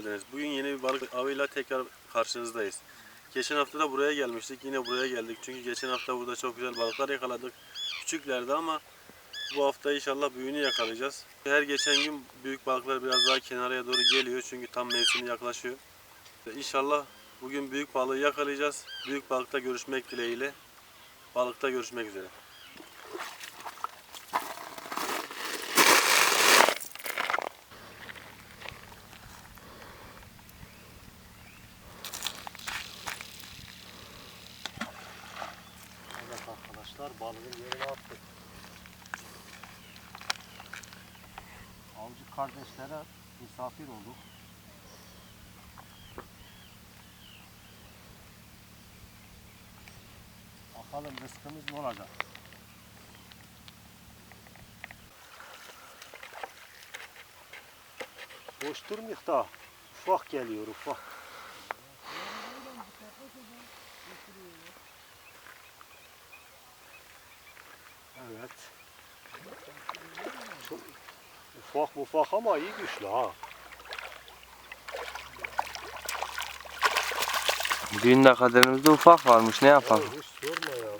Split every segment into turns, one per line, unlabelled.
geldiniz. Bugün yeni bir balık avıyla tekrar karşınızdayız. Geçen hafta da buraya gelmiştik, yine buraya geldik. Çünkü geçen hafta burada çok güzel balıklar yakaladık. Küçüklerdi ama bu hafta inşallah büyüğünü yakalayacağız. Her geçen gün büyük balıklar biraz daha kenaraya doğru geliyor çünkü tam mevsimi yaklaşıyor. İnşallah bugün büyük balığı yakalayacağız. Büyük balıkta görüşmek dileğiyle. Balıkta görüşmek üzere.
Evet arkadaşlar balığın yerine attık. Avcı kardeşlere misafir olduk. Bakalım rızkımız ne olacak? Boş durmayık da ufak geliyor ufak. Evet. Çok ufak ama iyi güçlü ha.
Dün de kaderimizde ufak varmış ne yapalım?
Ya hiç sorma ya.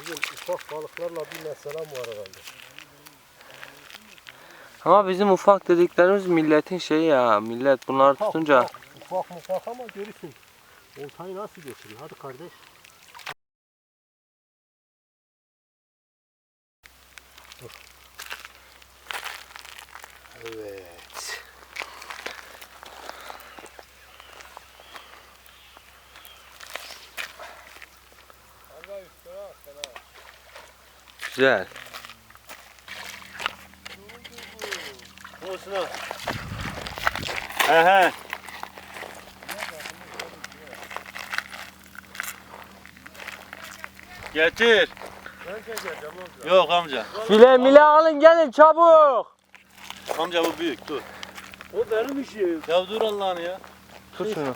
Bugün ufak balıklarla bir meselem var herhalde.
Ama bizim ufak dediklerimiz milletin şeyi ya. Millet bunları
Ufak,
tutunca
Ufak, ufak ufak ama görürsün. Oltayı nasıl geçiriyor? Hadi kardeş. Dur. Evet.
güzel.
Olsun. He he. Getir. Yok amca.
File mile alın gelin çabuk.
Amca bu büyük dur.
O benim işim.
Ya dur Allah'ını ya.
Tut şunu.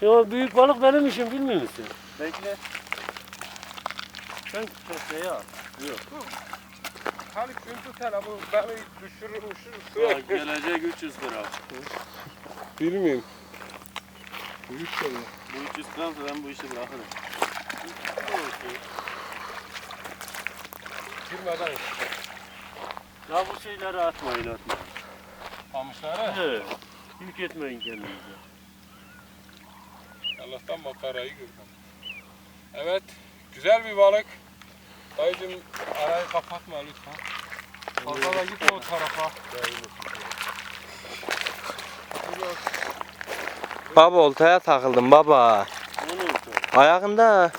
Ya büyük balık benim işim bilmiyor musun?
Bekle.
Sen köşeye al.
Hani çünkü telefonu beni düşürmüşsün
Bak,
suya.
gelecek 300 gram.
Bilmiyorum. Büyük şey.
Bu 300 gramsa ben bu işi bırakırım.
Girmeden
Ya bu şeyleri atmayın atmayın.
kamışlara.
Evet. Yük etmeyin kendinize.
Allah'tan makarayı gördüm. Evet. Güzel bir balık. Dayıcım arayı kapatma lütfen. Fazla da gitme o tarafa.
Baba oltaya takıldım baba.
Ne oldu?
Ayağında.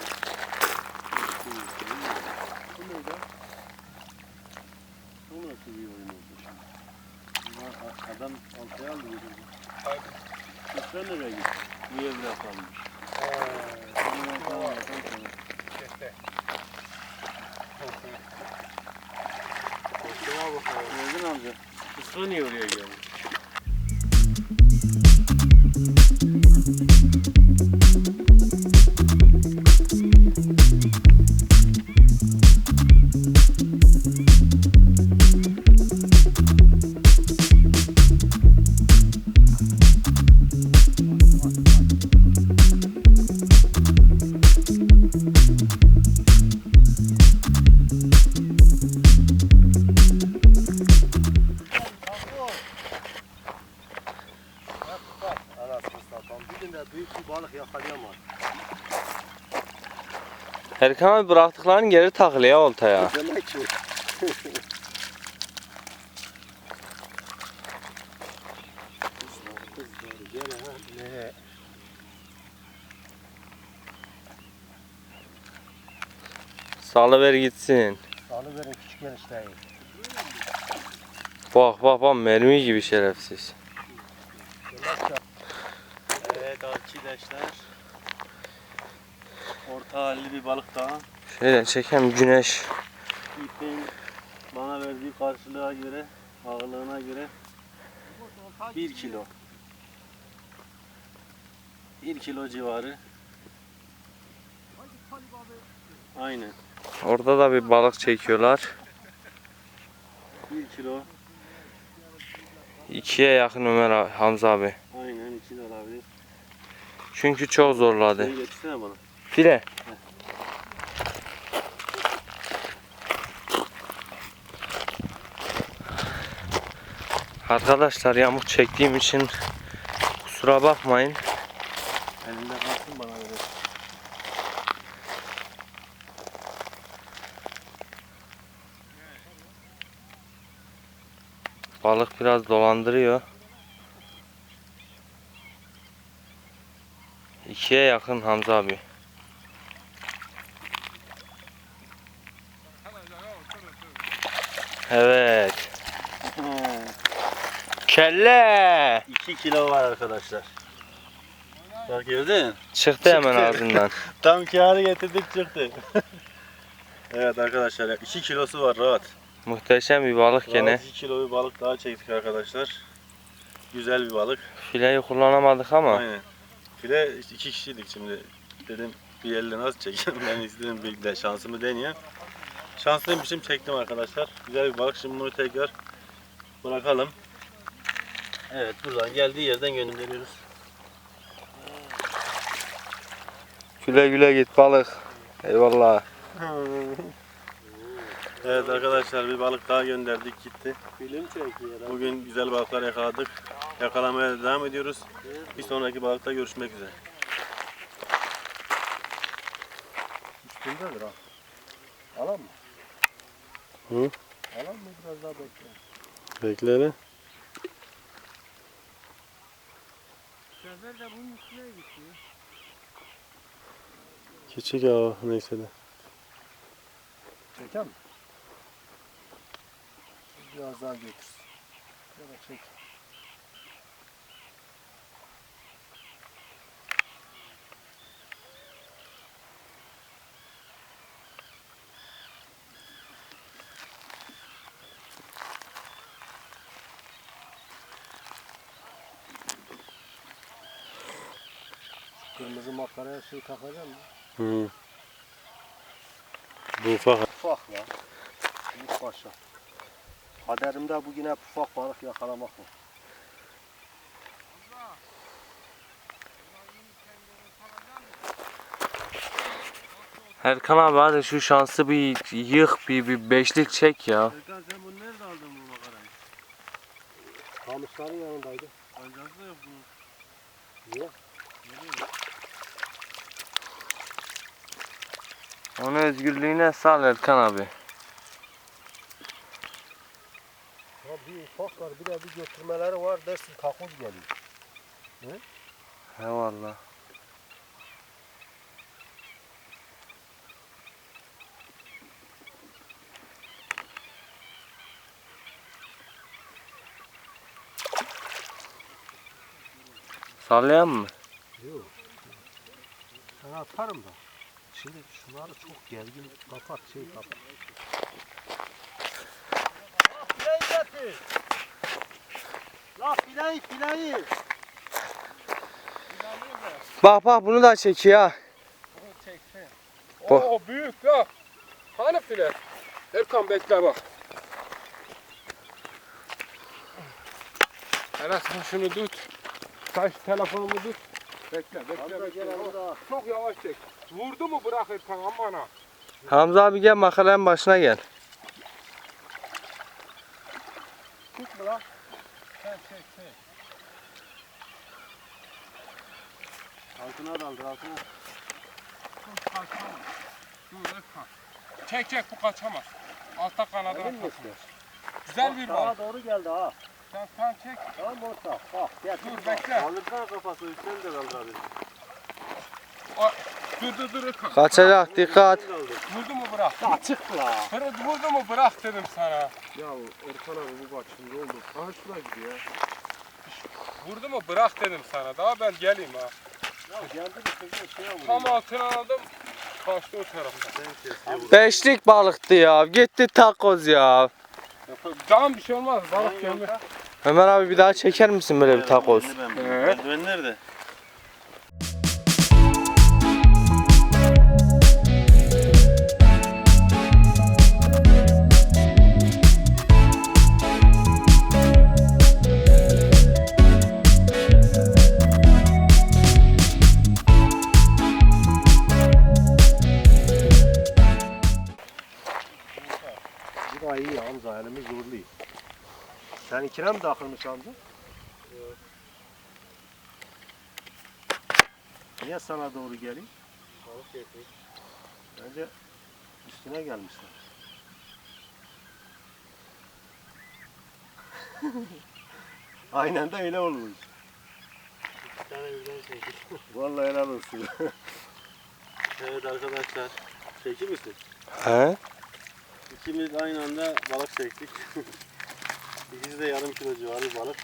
Erkan abi bıraktıkların geri takılıyor oltaya.
Demek ki.
Salıver gitsin.
Salıverin küçük enişteyi.
Bak bak bak mermi gibi şerefsiz.
Evet arkadaşlar. Orta halli bir balık daha.
Şöyle çekem güneş.
İpin bana verdiği karşılığa göre, ağırlığına göre 1 kilo. 1 kilo civarı. Aynen.
Orada da bir balık çekiyorlar.
1 kilo
İkiye yakın Ömer abi, Hamza abi.
Aynen iki de olabilir.
Çünkü çok zorladı.
Getirsene bana.
File. Arkadaşlar yamuk çektiğim için kusura bakmayın.
Elinde kalsın bana öyle.
Balık biraz dolandırıyor. İkiye yakın Hamza abi. Evet. Kelle.
2 kilo var arkadaşlar. Bak gördün.
Çıktı hemen
Çıktı.
ağzından.
Tam kârı getirdik çıktı. evet arkadaşlar 2 kilosu var rahat.
Muhteşem bir balık gene.
Rahat 2 kilo bir balık daha çektik arkadaşlar. Güzel bir balık.
Fileyi kullanamadık ama
Aynen. File iki kişiydik şimdi. Dedim bir elle nasıl çekeyim ben istedim bir de şansımı deneyeyim. Şanslıymışım çektim arkadaşlar. Güzel bir balık şimdi bunu tekrar bırakalım. Evet buradan geldiği yerden gönderiyoruz.
güle güle git balık. Eyvallah.
Evet arkadaşlar bir balık daha gönderdik gitti. Bugün güzel balıklar yakaladık. Yakalamaya devam ediyoruz. Bir sonraki balıkta görüşmek üzere.
Üstündedir ha. Alan mı?
Hı?
Alan mı biraz daha bekle.
Bekle hele.
Sefer de bunun üstüne gitti.
Küçük ya neyse de.
Çeker mi? Biraz daha götür. Ya da çek. Kırmızı makaraya şey takacağım mı?
Hı. Bu ufak.
Ufak ya. Büyük paşa. Kaderimde bugün hep ufak balık yakalamak var.
Erkan abi hadi şu şansı bir yık bir, bir beşlik çek ya.
Erkan sen bunu nerede aldın bu makarayı?
Kamışların yanındaydı.
Kancası yok bunun.
Niye?
Onu özgürlüğüne sal Erkan abi.
Ya bir ufak var bir de bir götürmeleri var dersin takoz geliyor.
Eyvallah. Sallayan mı?
Yok. Ben atarım da. Şimdi şunları çok gergin kapat şey kapat. Fileyi getir. La fileyi fileyi.
Bak bak bunu da çekiyor ha. Bak.
Oo büyük ya. Hani file? Erkan bekle bak. Sen şunu tut. Şu telefonumu tut. Bekle bekle. Bekle.
Hamza.
Çok yavaş çek. Vurdu mu bırak Erkan aman ha.
Hamza abi gel makaranın başına gel.
Tut mu lan?
Sen çek çek.
Altına daldır altına.
Dur kaçamaz. Dur Erkan. Çek çek bu kaçamaz. Altta takılır.
misin?
Güzel bir bal.
doğru geldi ha.
Sen sen çek.
Tamam orta. Bak gel.
Dur bekle.
Kaldırsana kafası üstten de kaldır abi.
Dur dur dur.
Kaçacak dikkat.
Vurdu mu bırak.
Ya çık la.
Fırı vurdu mu bırak dedim sana.
Ya Erkan abi bu bak şimdi oldu. Aha şuna gidiyor.
Vurdu mu bırak dedim sana. Daha ben geleyim ha.
Ya geldi bir kızı şeye vuruyor.
Tam altına aldım. Kaçtı o.
Sen vur.
Beşlik balıktı ya. Gitti takoz ya.
Tamam bir şey olmaz. Balık gelme.
Ömer abi bir daha çeker misin böyle bir takoz?
Evet.
Eldiven nerede?
Seninkine mi takılmış amca? Niye sana doğru geleyim?
Balık getirdik.
Bence üstüne gelmişler. Aynen de öyle olmuş.
Bir tane birden çektik.
Vallahi helal olsun.
Evet arkadaşlar. Çekir misin?
He?
İkimiz aynı anda balık çektik. İkisi de yarım kilo civarı balık.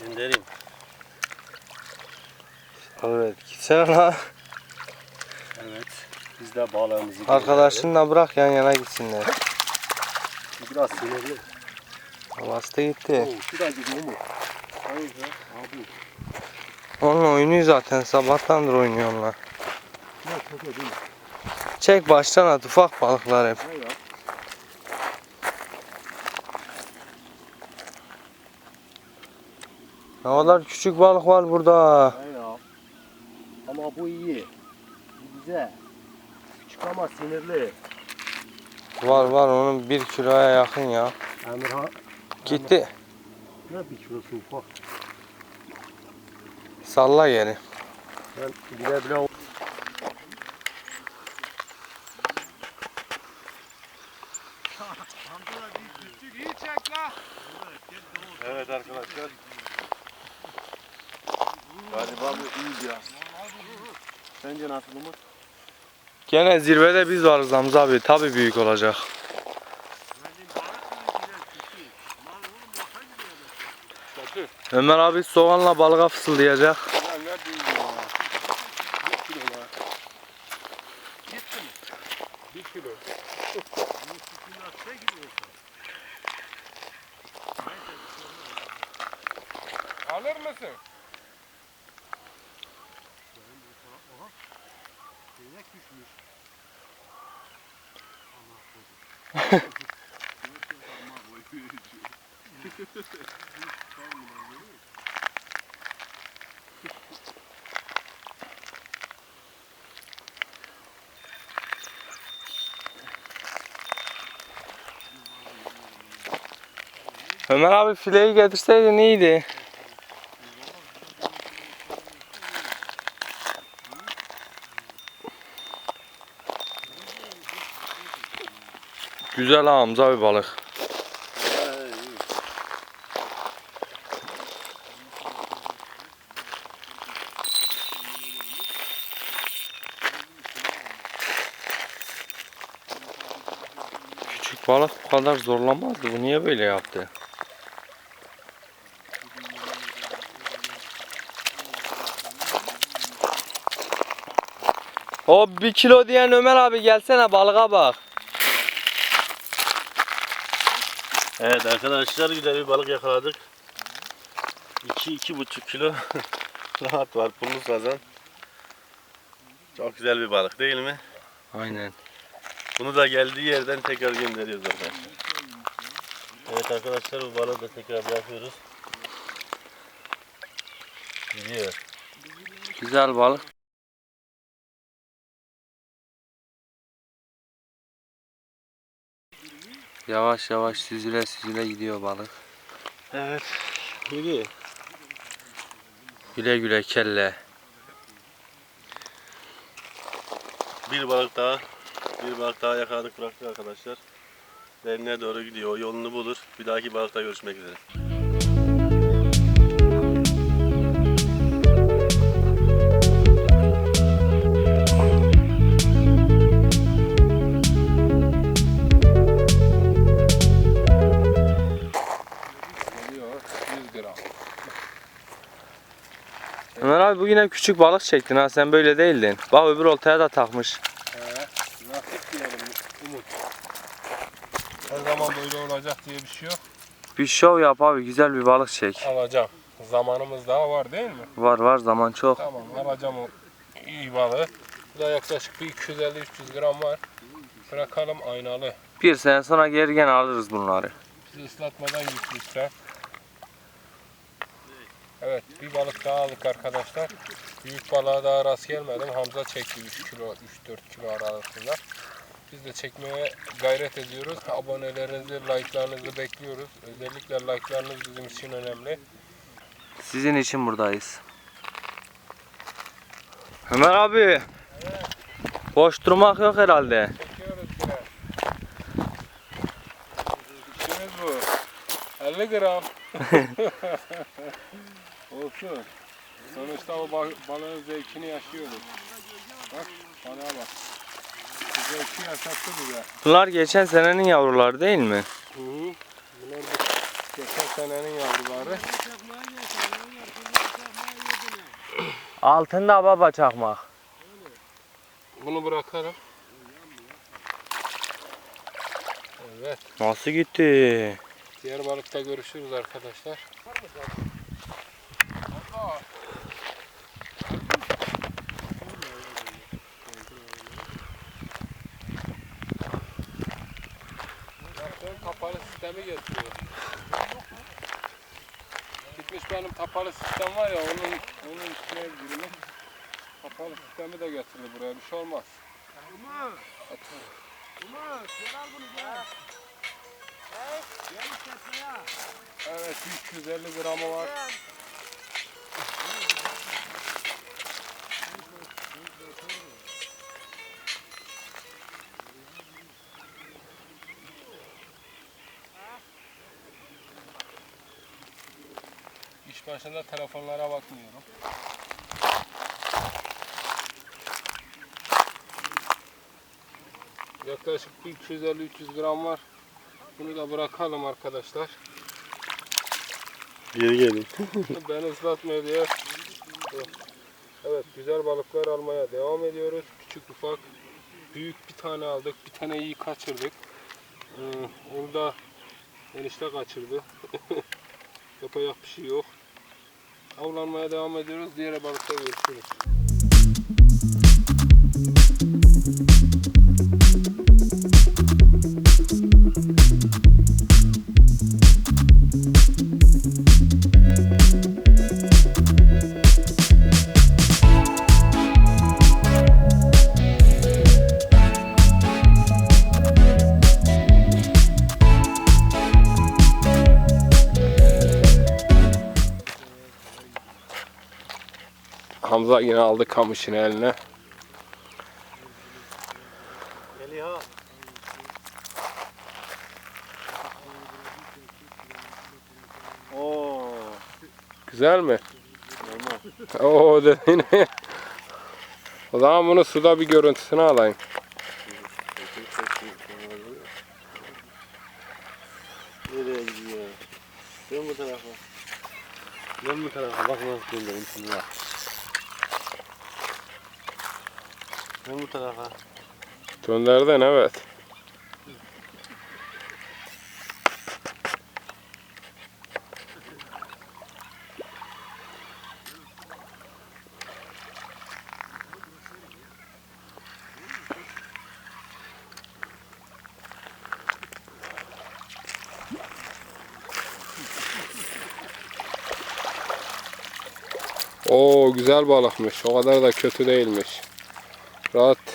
Göndereyim.
Evet gitsene la.
evet. Biz de balığımızı
Arkadaşınla bırak yan yana gitsinler.
Biraz sinirli.
Bastı gitti.
Oo, şuracık Umut. Hayır be abi.
Onunla oynuyor zaten sabahtandır oynuyor onlar.
Ne kötü değil mi?
Çek baştan at ufak balıklar hep.
Ne
kadar küçük balık var burada.
Ama bu iyi. Bu güzel. Küçük ama sinirli.
Var var onun bir kiloya yakın ya.
Emirhan
Gitti.
ne bir kilosu ufak.
Salla geri.
Ben bile bile
İyi çek la.
Evet arkadaşlar.
Galiba bu iyi ya. Sence nasıl Umut?
Gene zirvede biz varız Hamza abi. Tabi büyük olacak. Ömer abi soğanla balığa fısıldayacak. Ömer abi fileyi getirseydin iyiydi. Güzel ha Hamza abi balık. Küçük balık bu kadar zorlamazdı. Bu niye böyle yaptı? O bir kilo diyen Ömer abi gelsene balığa bak.
Evet arkadaşlar güzel bir balık yakaladık. 2 iki, buçuk kilo rahat var pullu sazan. Çok güzel bir balık değil mi?
Aynen.
Bunu da geldiği yerden tekrar gönderiyoruz arkadaşlar. Evet arkadaşlar bu balığı da tekrar bırakıyoruz. Gidiyor.
Güzel balık. Yavaş yavaş süzüle süzüle gidiyor balık.
Evet. Gidiyor.
Güle güle kelle.
Bir balık daha. Bir balık daha yakaladık bıraktık arkadaşlar. Derine doğru gidiyor. O yolunu bulur. Bir dahaki balıkta görüşmek üzere.
Ömer abi bugün hep küçük balık çektin ha sen böyle değildin. Bak öbür oltaya da takmış.
Nasip diyelim Umut.
Her zaman böyle olacak diye bir şey yok.
Bir şov yap abi güzel bir balık çek.
Alacağım. Zamanımız daha var değil mi?
Var var zaman çok.
Tamam alacağım o iyi balığı. Bu da yaklaşık bir 250-300 gram var. Bırakalım aynalı.
Bir sene sonra geri gene alırız bunları.
Bizi ıslatmadan gitmişler. Evet bir balık daha aldık arkadaşlar. Büyük balığa daha rast gelmedim. Hamza çekti 3 kilo, 3-4 kilo arasında. Biz de çekmeye gayret ediyoruz. Abonelerinizi, like'larınızı bekliyoruz. Özellikle like'larınız bizim için önemli.
Sizin için buradayız. Ömer abi. Boş durmak yok herhalde.
Çekiyoruz. İşimiz bu. 50 gram. Olsun. Sonuçta o ba- balığın zevkini yaşıyoruz. Bak balığa bak. Bu zevki yaşattı bize.
Bunlar geçen senenin yavruları değil mi?
Hı hı. Bunlar geçen senenin yavruları.
Altında baba çakmak.
Bunu bırakalım. Evet.
Nasıl gitti?
Diğer balıkta görüşürüz arkadaşlar. Allah. Bak ben sistemi getiriyor. Gitmiş benim kapalı sistem var ya onun onun üstüne girmiş. Kapalı sistemi de getirdi buraya bir şey olmaz. Evet 350 gramı var. İş başında telefonlara bakmıyorum. Yaklaşık bir 250-300 gram var. Bunu da bırakalım arkadaşlar.
Geri gelin.
ben ıslatmıyor diye. Evet güzel balıklar almaya devam ediyoruz. Küçük ufak. Büyük bir tane aldık. Bir tane iyi kaçırdık. Ee, onu da enişte kaçırdı. Yapacak bir şey yok. Avlanmaya devam ediyoruz. Diğer balıkta görüşürüz. Hamza yine aldı kamışını eline.
Oo.
Güzel mi?
Normal.
Oo dedi? O zaman bunu suda bir görüntüsünü alayım.
Nereye gidiyor? Dön bu tarafa. Dön bu tarafa. Bak nasıl döndürüm şimdi bak. Dön bu tarafa.
Dönderden evet. Oo güzel balıkmış. O kadar da kötü değilmiş. Rahat.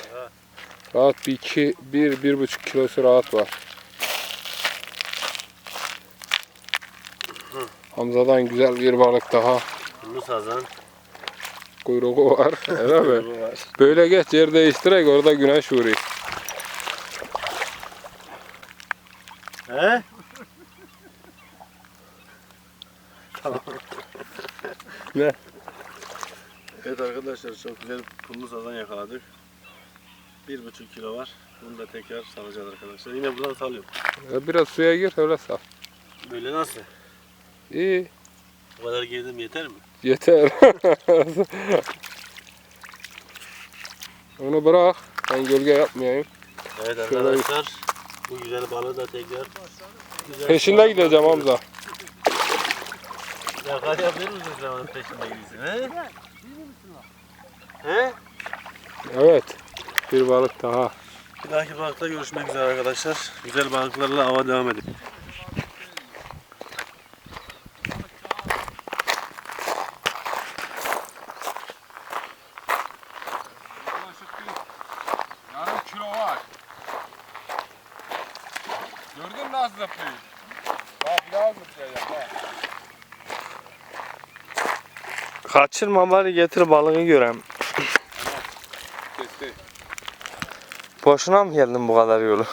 Rahat bir iki, bir, bir buçuk kilosu rahat var. Hamza'dan güzel bir balık daha.
Bunu sazan.
Kuyruğu var. Öyle mi?
Var.
Böyle geç yer değiştirek orada güneş vuruyor.
He?
Ne?
Evet arkadaşlar çok güzel pullu sazan yakaladık. Bir buçuk kilo var. Bunu da tekrar salacağız arkadaşlar. Yine buradan salıyorum.
Ya Biraz suya gir öyle sal.
Böyle nasıl?
İyi.
Bu kadar girdim yeter mi?
Yeter. Onu bırak. Ben gölge yapmayayım.
Evet
Şöyle-
arkadaşlar. Bu güzel balığı da tekrar güzel
Peşinde gideceğim Hamza.
Yakalayabilir misin sen onun peşinde gibisin he? He?
Evet. Bir balık daha.
Bir dahaki balıkla görüşmek üzere arkadaşlar. Güzel balıklarla hava devam edin. Yarım kilo var.
Gördün mü nasıl zıplıyor? Bak bir daha zıplayacak.
Kaçırma bari getir balığı görem. Boşuna mı geldin bu kadar yolu?